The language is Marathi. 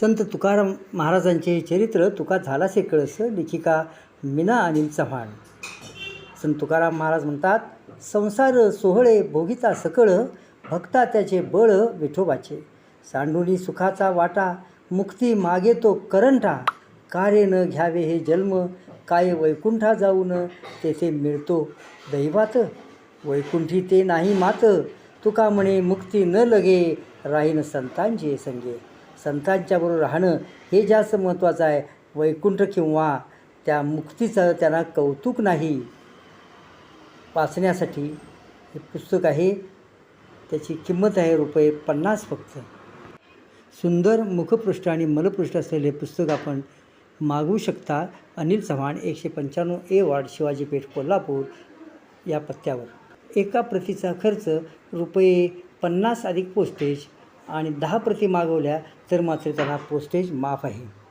संत तुकाराम महाराजांचे हे चरित्र तुका झालासे कळस लेखिका मीना अनिल चव्हाण. संत तुकाराम महाराज म्हणतात संसार सोहळे भोगिता सकळ भक्ता त्याचे बळ विठोबाचे. सांडुनी सुखाचा वाटा मुक्ती मागे तो करंटा कार्य न घ्यावे हे जन्म काय वैकुंठा जाऊन तेथे मिळतो दैवात? वैकुंठी ते नाही मात तुका म्हणे मुक्ती न लगे राहीन संतांचे संगे. संतांच्याबरोबर राहणं हे जास्त महत्त्वाचं आहे. वैकुंठ किंवा त्या मुक्तीचं त्यांना कौतुक नाही. वाचण्यासाठी हे पुस्तक आहे. त्याची किंमत आहे रुपये पन्नास फक्त. सुंदर मुखपृष्ठ आणि मलपृष्ठ असलेले पुस्तक आपण मागवू शकता. अनिल चव्हाण एकशे पंच्याण्णव ए वार्ड शिवाजी पेठ कोल्हापूर या पत्त्यावर. एका प्रतीचा खर्च रुपये पन्नास अधिक पोस्टेज आणि दहा प्रती मागवल्या तर मात्र त्याला पोस्टेज माफ आहे.